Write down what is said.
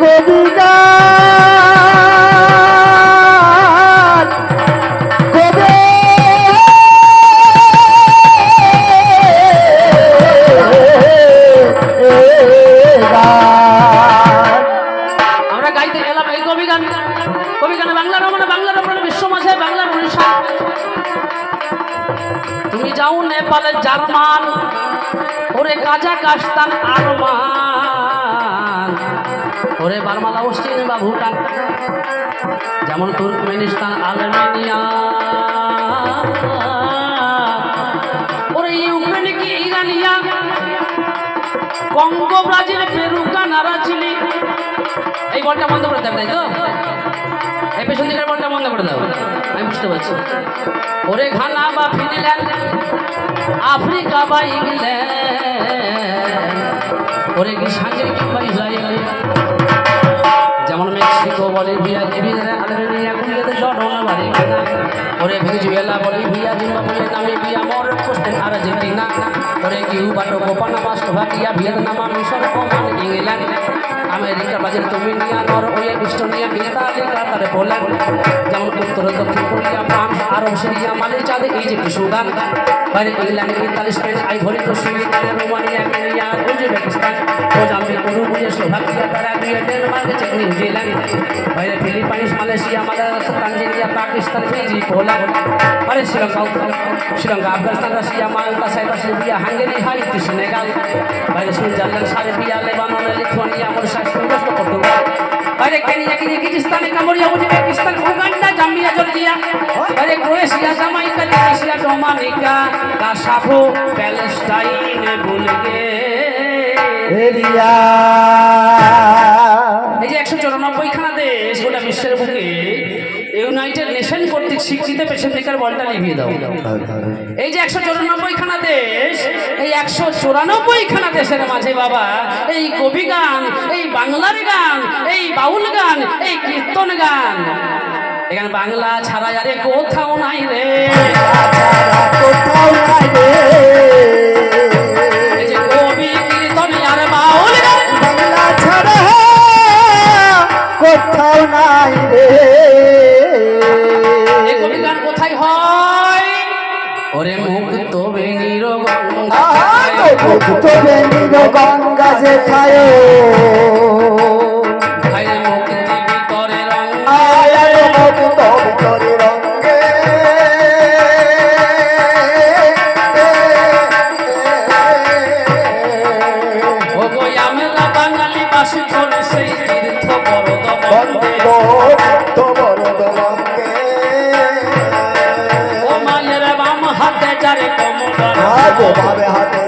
কবিগান আমরা গাইতে গেলাম এই কবি গান বাংলার রমণে বাংলার রমণে, বিশ্ব মাঝে বাংলার উড়িষ্যা তুমি যাও নেপালে জার্মান, ওরে কাজাকাস্তান আরমান। ওরে বার্মালা অস্ট্রিন বা ভুটান যেমন তুর্কমেনিস্তান, আলমেনিয়া। ওরে ইউক্রেন কি ইরানিয়া? Congo, Brazil, Peru, Canada, Chile. এই বলটা বন্ধ করে দেবে, তাই তো? এই পেছন দিকের বলটা বন্ধ করে দাও। আমি বুঝতে পারছি। ওরে ঘানা বা ফিনল্যান্ড, আফ্রিকা বা ইংল্যান্ড। ওরে কি সাঙ্গের কিংবা ইসরায়েল। যেমন মেক্সিকো বলিভিয়া লিবিয়া আলবেনিয়া কুলিয়াতে জর্ডান বাড়ি ওরে Venezuela Bolivia Zimbabwe Namibia Morocco Spain Argentina ওরে Cuba Togo Panama Slovakia Vietnam মিশর Oman England America Brazil তুমিনিয়া Norway Estonia Italy Qatar Poland যেমন উত্তর, দক্ষিণ কোরিয়া, ফ্রান্স, আরব সিরিয়া মালি চাঁদ Egypt Sudan England Italy Spain Ivory Coast Romania, Kenya Uzbekistan Mozambique Uruguay Slovakia Paraguay Denmark check New Zealand বাইরে Philippines Malaysia Madagascar Tanzania, Pakistan, Fiji, Poland বাইরে Sri Lanka Sri Lanka, Afghanistan, Russia, Malta, Cyprus, Libya, Hungary Haiti Senegal, বাইরে Switzerland Serbia, Lebanon, Lithuania, Mauritius তুরস্ক Portugal. বাইরে Kenya Kyrgyzstan Cambodia Uzbekistan, Uganda, Zambia, Georgia. বাইরে Croatia, Jamaica Libya Dominica, কাসাফো, Palestine Bulgaria এই যে একশো চৌরানব্বই খানা দেশ গোটা বিশ্বের বুকে ইউনাইটেড নেশন কর্তৃক স্বীকৃত পেছন দিকের বলটা নিভিয়ে দাও। এই যে একশো চৌরানব্বই খানা দেশ এই একশো চৌরানব্বই খানা দেশের মাঝে বাবা এই কবি গান এই বাংলার গান এই বাউল গান এই কীর্তন গান। এখানে বাংলা ছাড়া আরে কোথাও নাই রে। কোথাও নাই রে। হাতে যারে কমলার আজ ভাবে হাতে